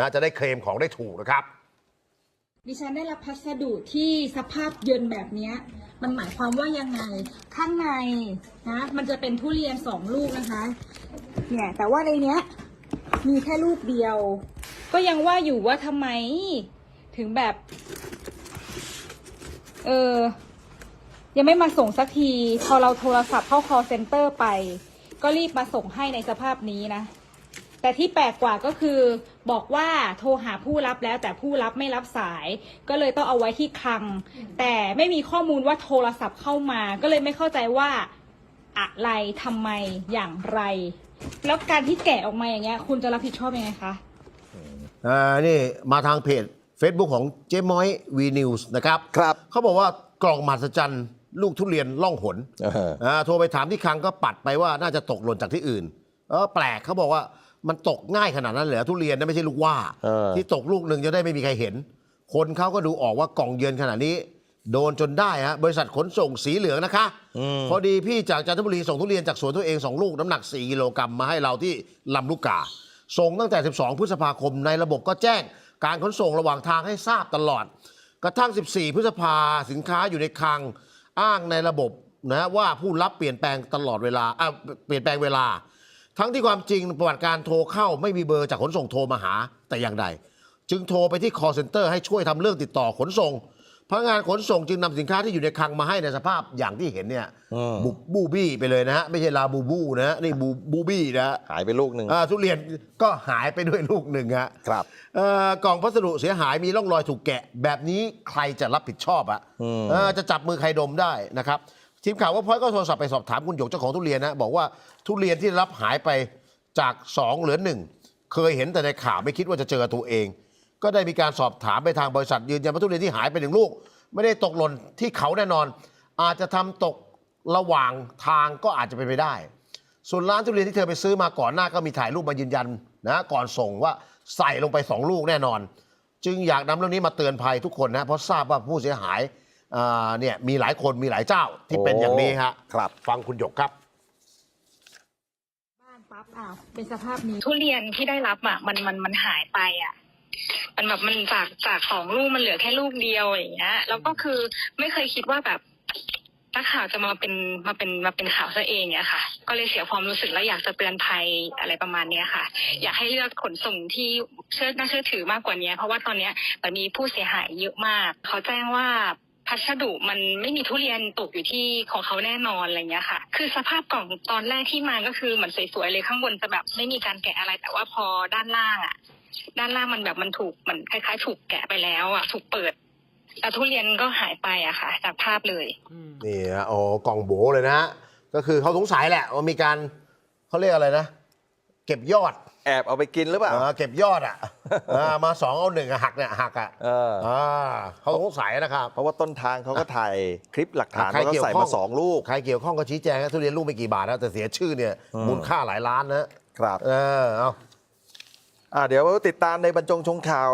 นะจะได้เคลมของได้ถูกนะครับ ดิฉันได้รับพัสดุที่สภาพเยินแบบนี้มันหมายความว่ายังไง ข้างในนะมันจะเป็นทุเรียนสองลูกนะคะ เนี่ยแต่ว่าในเนี้ย มีแค่ลูกเดียว ก็ยังว่าอยู่ว่าทำไม ถึงแบบ เออยังไม่มาส่งสักที พอเราโทรศัพท์เข้า call center ไป ก็รีบมาส่งให้ในสภาพนี้นะ แต่ที่แปลกกว่าก็คือบอกว่าโทรหาผู้รับแล้วแต่ผู้รับไม่รับสาย ก็เลยต้องเอาไว้ที่คลัง แต่ไม่มีข้อมูลว่าโทรศัพท์เข้ามา ก็เลยไม่เข้าใจว่าอะไรทำไมอย่างไร แล้วการที่แกะออกมาอย่างเงี้ย คุณจะรับผิดชอบยังไงคะอ่านี่มาทางเพจ Facebook ของเจ๊ม้อยวีนิวส์นะครับครับเขาบอกว่ากล่องมหัศจรรย์ลูกทุเรียนล่องหนเอออ่าโทรไปถามที่คลังก็ปัดไปว่าน่าจะตกหล่นจากที่อื่น เออแปลกเขาบอกว่า มันตกง่ายขนาดนั้นเลยเหรอทุเรียนนะไม่ใช่ลูกว่า เออ ที่ตกลูกหนึ่งจะได้ไม่มีใครเห็น คนเขาก็ดูออกว่ากล่องเยินขนาดนี้ โดนจนได้ฮะบริษัทขนส่งสีเหลืองนะคะมพอดีพี่จากจันทบุรีส่งทุเรียนจากสวนตัวเองสองลูกน้ำหนัก 4 กิโลกรัมมาให้เราที่ลำลูกกา ส่งตั้งแต่ 12 พฤษภาคมในระบบก็แจ้ง การขนส่งระหว่างทางให้ทราบตลอด กระทั่ง 14 พฤษภาสินค้าอยู่ในคลังอ้างในระบบนะว่าผู้รับเปลี่ยนแปลงตลอดเวลาอะเปลี่ยนแปลงเวลา ทั้งที่ความจริงประวัติการโทรเข้าไม่มีเบอร์จากขนส่งโทรมาหาแต่อย่างใด จึงโทรไปที่ call center ให้ช่วยทำเรื่องติดต่อขนส่งพนักงานขนส่งจึงนำสินค้าที่อยู่ในคลังมาให้ในสภาพอย่างที่เห็นเนี่ยอืมบุบูบี้ไปเลยนะฮะไม่ใช่ลาบูบูนะฮะนี่บูบูบี้นะฮะ หายไปลูกหนึ่ง อ่าทุเรียนก็หายไปด้วยลูกหนึ่งฮะครับ เอ่อกล่องพัสดุเสียหายมีร่องรอยถูกแกะ แบบนี้ใครจะรับผิดชอบอะอืม เอ่อจะจับมือใครดมได้นะครับ ทีมข่าวว่าพอยก็โทรศัพท์ไปสอบถามคุณหยกเจ้าของทุเรียนนะบอกว่าทุเรียนที่รับหายไปจากสองเหลือหนึ่งเคยเห็นแต่ในข่าวไม่คิดว่าจะเจอตัวเอง ก็ได้มีการสอบถามไปทางบริษัทยืนยันว่าทุเรียนที่หายไปหนึ่งลูก ไม่ได้ตกหล่นที่เขาแน่นอน อาจจะทำตกระหว่างทางก็อาจจะเป็นไปได้ ส่วนร้านทุเรียนที่เธอไปซื้อมาก่อนหน้าก็มีถ่ายรูปมายืนยันนะก่อนส่งว่าใส่ลงไปสองลูกแน่นอน จึงอยากนำเรื่องนี้มาเตือนภัยทุกคนนะเพราะทราบว่าผู้เสียหาย เนี่ยมีหลายคนมีหลายเจ้าที่เป็นอย่างนี้ฮะครับ ฟังคุณหยกครับบ้านปั๊บอ้าวเป็นสภาพนี้ทุเรียนที่ได้รับอะมันมันมันหายไปอะมันแบบมันจากจากสองลูกมันเหลือแค่ลูกเดียวอย่างเงี้ยแล้วก็คือไม่เคยคิดว่าแบบนักข่าวจะมาเป็นมาเป็นมาเป็นข่าวซะเองเนี่ยค่ะ ก็เลยเสียความรู้สึกและอยากจะเตือนภัยอะไรประมาณเนี้ยค่ะ อยากให้เลือกขนส่งที่เชื่อน่าเชื่อถือมากกว่านี้เพราะว่าตอนเนี้ยมันมีผู้เสียหายเยอะมาก เขาแจ้งว่า พัสดุมันไม่มีทุเรียนตกอยู่ที่ของเขาแน่นอนอะไรเงี้ยค่ะ คือสภาพกล่องตอนแรกที่มาก็คือเหมือนสวยๆเลยข้างบนจะแบบไม่มีการแกะอะไรแต่ว่าพอด้านล่างอะ ด้านล่างมันแบบมันถูกมันคล้ายๆ ถูกแกะไปแล้วอะถูกเปิดแต่ทุเรียนก็หายไปอะค่ะ จากภาพเลยนี่ฮะโอ้กล่องโบเลยนะก็คือเขาสงสัยแหละว่ามีการเขาเรียกอะไรนะ เก็บยอดแอบเอาไปกินหรือเปล่าอ่าเก็บยอดอะอ่ามาสองเอาหนึ่งอะหักเนี่ยหักอะเอออ่าเขาสงสัยนะครับ เพราะว่าต้นทางเขาก็ถ่ายคลิปหลักฐานใครว่าเขาเกี่ยวใส่ข้องมาสองลูก ใครเกี่ยวข้องก็ชี้แจงนะทุเรียนลูกไม่กี่บาทนะแต่เสียชื่อเนี่ยอืมมูลค่าหลายล้านนะครับ เออเอา อ่าเดี๋ยวติดตามในบรรจงชงข่าว